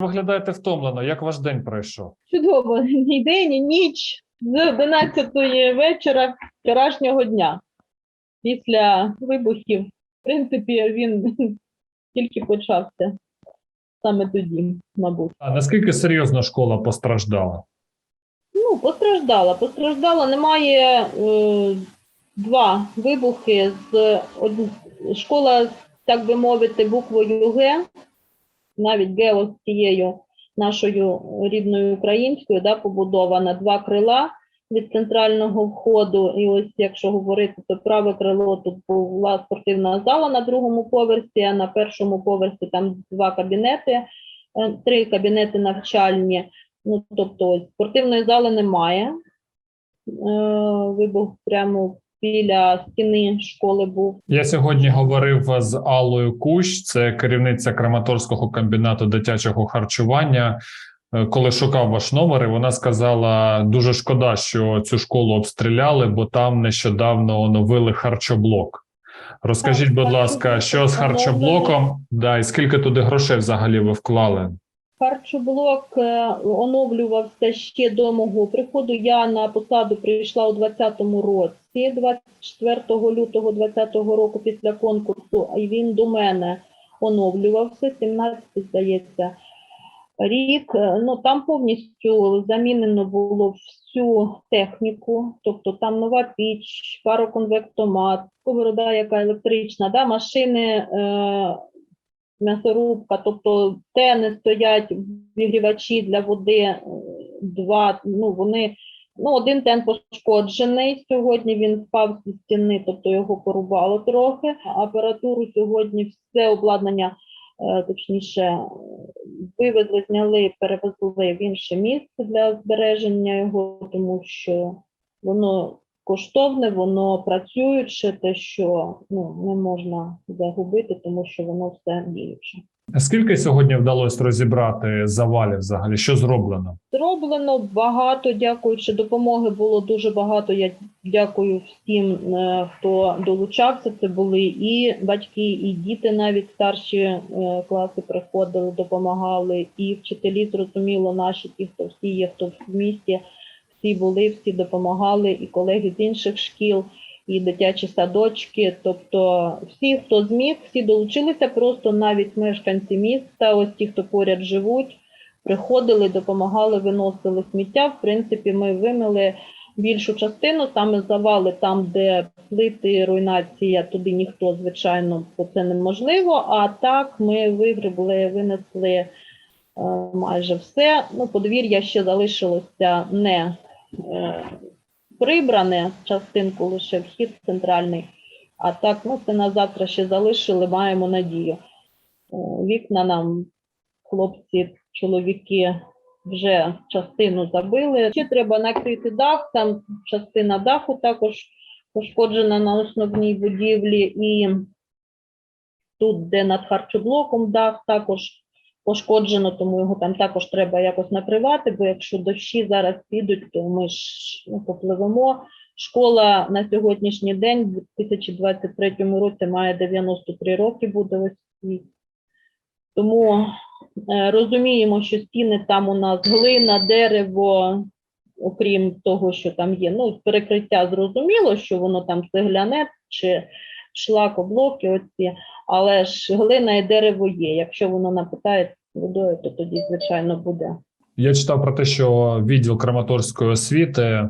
Виглядаєте втомлено. Як ваш день пройшов? Чудово, ні день, ні ніч з 11 вечора вчорашнього дня. Після вибухів, в принципі, він тільки почався саме тоді, мабуть. А наскільки серйозно школа постраждала? Ну, постраждала. Постраждала. Немає е, два вибухи з од... школа, так би мовити, буквою Г, навіть Г ось цією нашою рідною українською, да, побудована два крила від центрального входу. І ось, якщо говорити, то праве крило тут була спортивна зала на другому поверсі, а на першому поверсі там два кабінети, е, три кабінети навчальні. Ну, тобто спортивної зали немає. Е, вибух прямо біля стіни школи був. Я сьогодні говорив з Аллою Кущ, це керівниця Краматорського комбінату дитячого харчування. Е, Коли шукав ваш номер, і вона сказала: дуже шкода, що цю школу обстріляли, бо там нещодавно оновили харчоблок. Розкажіть, будь ласка, що з харчоблоком? Да, і скільки туди грошей взагалі ви вклали? Харчоблок е, оновлювався ще до мого приходу. Я на посаду прийшла у 2020 році, 24 лютого 2020 року після конкурсу, і він до мене оновлювався, 17, здається, рік. Е, Ну, там повністю замінено було всю техніку, тобто там нова піч, пароконвектомат, сковорода, яка електрична, да, машини е, м'ясорубка, тобто тени стоять, відігрівачі для води, е, два, ну вони, ну один тен пошкоджений, сьогодні він впав зі стіни, тобто його порубало трохи, апаратуру сьогодні все обладнання, е, точніше, вивезли, зняли, перевезли в інше місце для збереження його, тому що воно коштовне, воно працююче, те, що ну, не можна загубити, тому що воно все діюче. Скільки сьогодні вдалося розібрати завалів взагалі? Що зроблено? Зроблено багато, дякуючи допомоги було дуже багато. Я дякую всім, е, хто долучався. Це були і батьки, і діти, навіть старші е, класи приходили, допомагали, і вчителі, зрозуміло, наші ті, хто всі є, хто в місті, всі були, всі допомагали, і колеги з інших шкіл, і дитячі садочки. Тобто всі, хто зміг, всі долучилися, просто навіть мешканці міста, ось ті, хто поряд живуть приходили, допомагали, виносили сміття. В принципі, ми вимили більшу частину, саме завали, там, де плити, руйнація, туди ніхто, звичайно, бо це неможливо. А так ми вигребли, винесли е, майже все. Ну, подвір'я ще залишилося не прибране, частинку лише вхід центральний. А так, ну, це на завтра ще залишили, маємо надію. Е, Вікна нам хлопці, чоловіки вже частину забили. Ще треба накрити дах, там частина даху також пошкоджена на основній будівлі, і тут, де над харчоблоком дах, також пошкоджено, тому його там також треба якось накривати, бо якщо дощі зараз підуть, то ми ж ну, попливемо. Школа на сьогоднішній день, в 2023 році, має 93 роки, буде ось цій. Тому е, розуміємо, що стіни там у нас глина, дерево, окрім того, що там є. Ну, перекриття зрозуміло, що воно там цегляне чи шлакоблоки оці, але ж глина і дерево є. Якщо воно напитає водою, то тоді, звичайно, буде. Я читав про те, що відділ Краматорської освіти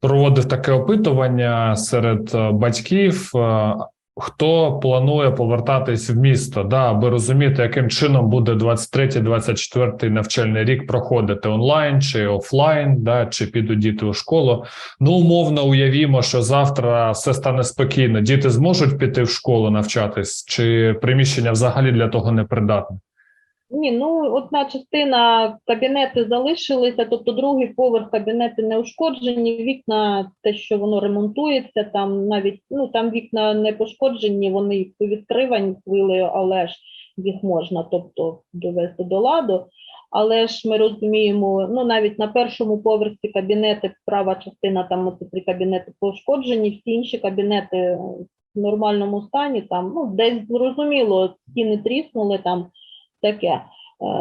проводив таке опитування серед е, батьків, е, хто планує повертатись в місто, да, аби розуміти, яким чином буде 23-24 навчальний рік проходити онлайн чи офлайн, да, чи підуть діти у школу. Ну, умовно, уявімо, що завтра все стане спокійно. Діти зможуть піти в школу навчатись, чи приміщення взагалі для того не придатне? Ні, ну одна частина кабінети залишилися, тобто другий поверх кабінети не ушкоджені, вікна, те, що воно ремонтується, там навіть ну там вікна не пошкоджені, вони відкривані хвилею, але ж їх можна, тобто довести до ладу. Але ж ми розуміємо, ну навіть на першому поверсі кабінети, права частина, там оці три кабінети пошкоджені, всі інші кабінети в нормальному стані, там ну десь зрозуміло, стіни тріснули там таке. Е,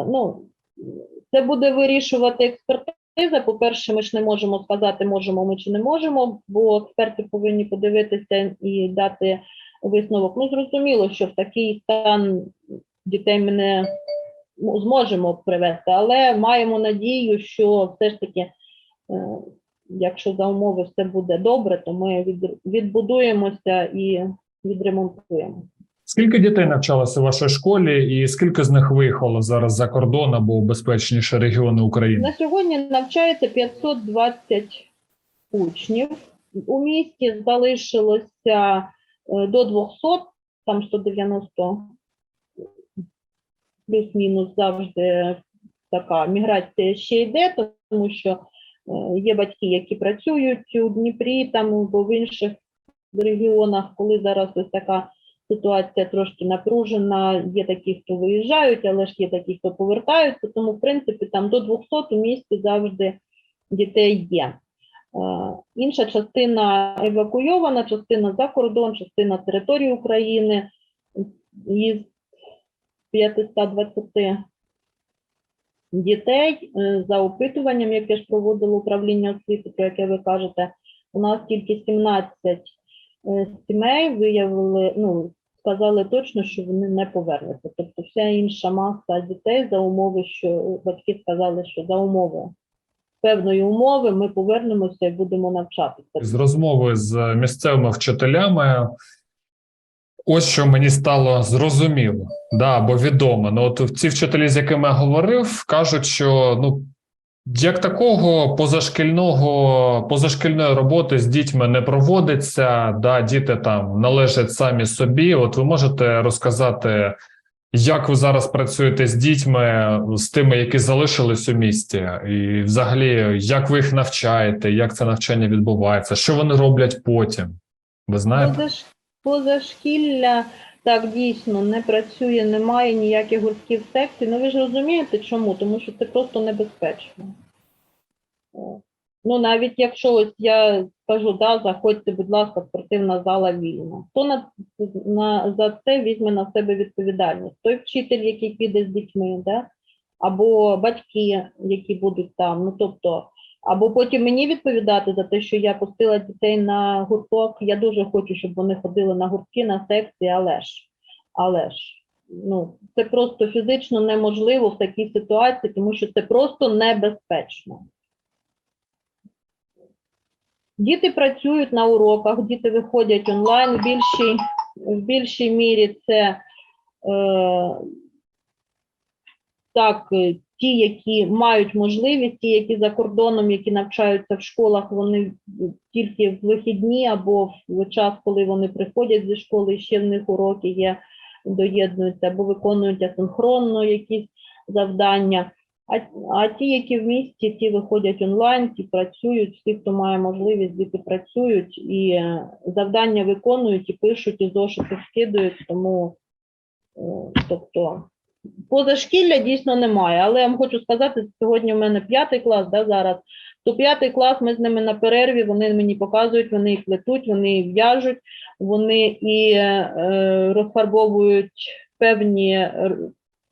Ну, Це буде вирішувати експертиза. По-перше, ми ж не можемо сказати, можемо ми чи не можемо, бо експерти повинні подивитися і дати висновок. Ну, зрозуміло, що в такий стан дітей ми не зможемо привести, але маємо надію, що все ж таки, е, якщо за умови все буде добре, то ми відбудуємося і відремонтуємо. Скільки дітей навчалося в вашій школі, і скільки з них виїхало зараз за кордон або в безпечніші регіони України? На сьогодні навчається 520 учнів. У місті залишилося е, до 200, там 190 плюс-мінус завжди така міграція ще йде, тому що е, є батьки, які працюють у Дніпрі там або в інших регіонах, коли зараз ось така ситуація трошки напружена. Є такі, хто виїжджають, але ж є такі, хто повертаються. Тому, в принципі, там до 200 у місті завжди дітей є. Е, Інша частина евакуйована, частина за кордон, частина території України. Із 520 дітей е, за опитуванням, яке ж проводило управління освіти, про яке ви кажете, у нас тільки 17 е, сімей виявили, ну, сказали точно, що вони не повернуться. Тобто вся інша маса дітей за умови, що батьки сказали, що за умови певної умови ми повернемося і будемо навчатися. З розмови з місцевими вчителями, ось що мені стало зрозуміло, да, або відомо. Ну, от ці вчителі, з якими я говорив, кажуть, що ну. Як такого позашкільного позашкільної роботи з дітьми не проводиться, да, діти там належать самі собі. От ви можете розказати, як ви зараз працюєте з дітьми, з тими, які залишились у місті, і взагалі, як ви їх навчаєте, як це навчання відбувається, що вони роблять потім? Ви знаєте? Позаш... Позашкілля так дійсно не працює, немає ніяких гуртків секцій. Ну ви ж розумієте чому? Тому що це просто небезпечно. Ну навіть якщо ось я кажу, да, заходьте, будь ласка, спортивна зала вільна. Хто на, на за це візьме на себе відповідальність? Той вчитель, який піде з дітьми, да? або батьки, які будуть там. Ну тобто, або потім мені відповідати за те, що я пустила дітей на гурток. Я дуже хочу, щоб вони ходили на гуртки, на секції, але ж, але ж, ну, це просто фізично неможливо в такій ситуації, тому що це просто небезпечно. Діти працюють на уроках, діти виходять онлайн. В більшій, в більшій мірі це е, так, ті, які мають можливість, ті, які за кордоном, які навчаються в школах, вони тільки в вихідні або в час, коли вони приходять зі школи, ще в них уроки є, доєднуються або виконують асинхронно якісь завдання. А, а ті, які в місті, ті виходять онлайн, ті працюють, всі, хто має можливість, діти працюють і завдання виконують, і пишуть, і зошити скидують, тому е, тобто позашкілля дійсно немає. Але я вам хочу сказати, сьогодні в мене п'ятий клас, да, зараз, то п'ятий клас ми з ними на перерві, вони мені показують, вони і плетуть, вони і в'яжуть, вони і е, розфарбовують певні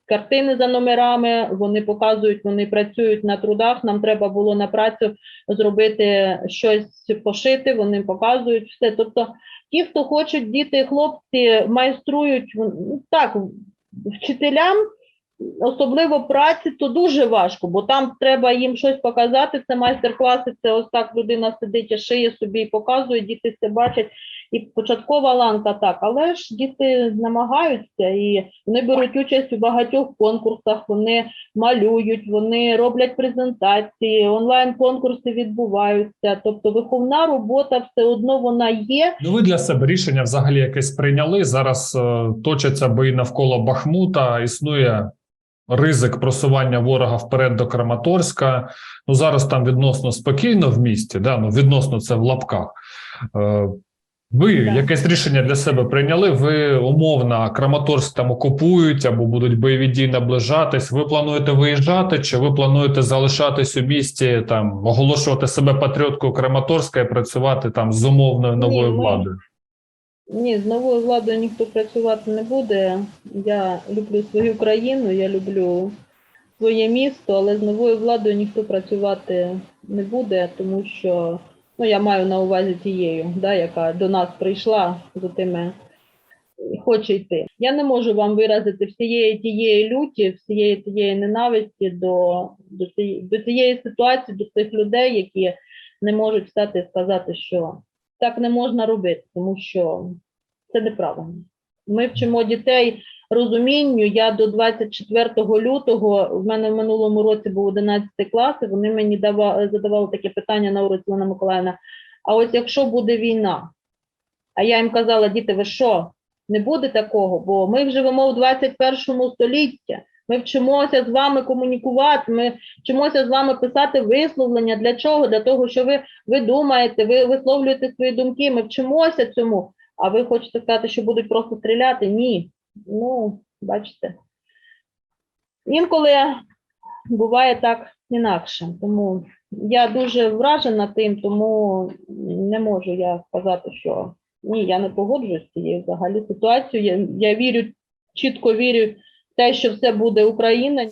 картини за номерами, вони показують, вони працюють на трудах. Нам треба було на працю зробити щось пошити, вони показують все. Тобто, ті, хто хочуть, діти, хлопці майструють ну, так, вчителям. Особливо праці, то дуже важко, бо там треба їм щось показати. Це майстер-класи, це ось так людина сидить шиє собі і показує, діти це бачать. І початкова ланка так, але ж діти намагаються і вони беруть участь у багатьох конкурсах, вони малюють, вони роблять презентації, онлайн-конкурси відбуваються. Тобто виховна робота все одно вона є. Ну, ви для себе рішення взагалі якесь прийняли. Зараз е, точаться бої навколо Бахмута. Існує ризик просування ворога вперед до Краматорська. Ну зараз там відносно спокійно в місті. Да? Ну, відносно це в лапках. Е, ви Так. якесь рішення для себе прийняли? Ви умовно Краматорськ там окупують або будуть бойові дії наближатись. Ви плануєте виїжджати, чи ви плануєте залишатись у місті, там оголошувати себе патріоткою Краматорська і працювати там з умовною новою ми- владою? Ні, з новою владою ніхто працювати не буде. Я люблю свою країну, я люблю своє місто, але з новою владою ніхто працювати не буде, тому що ну я маю на увазі тією, да, яка до нас прийшла з тими хоче йти. Я не можу вам виразити всієї тієї люті, всієї тієї ненависті до, до, цієї, до цієї ситуації, до цих людей, які не можуть встати і сказати, що так не можна робити, тому що це неправильно. Ми вчимо дітей розумінню. Я до 24 лютого, в мене в минулому році був 11 клас, і вони мені давали, задавали таке питання на уроці Олена Миколаївна, а ось якщо буде війна, а я їм казала, діти, ви що? Не буде такого, бо ми живемо в 21 столітті. Ми вчимося з вами комунікувати, ми вчимося з вами писати висловлення. Для чого? Для того, що ви, ви думаєте, ви висловлюєте свої думки. Ми вчимося цьому. А ви хочете сказати, що будуть просто стріляти? Ні. Ну, бачите. Інколи буває так інакше. Тому я дуже вражена тим, тому не можу я сказати, що ні, я не погоджуюсь з цією взагалі ситуацією. Я, я вірю, чітко вірю в те, що все буде Україна.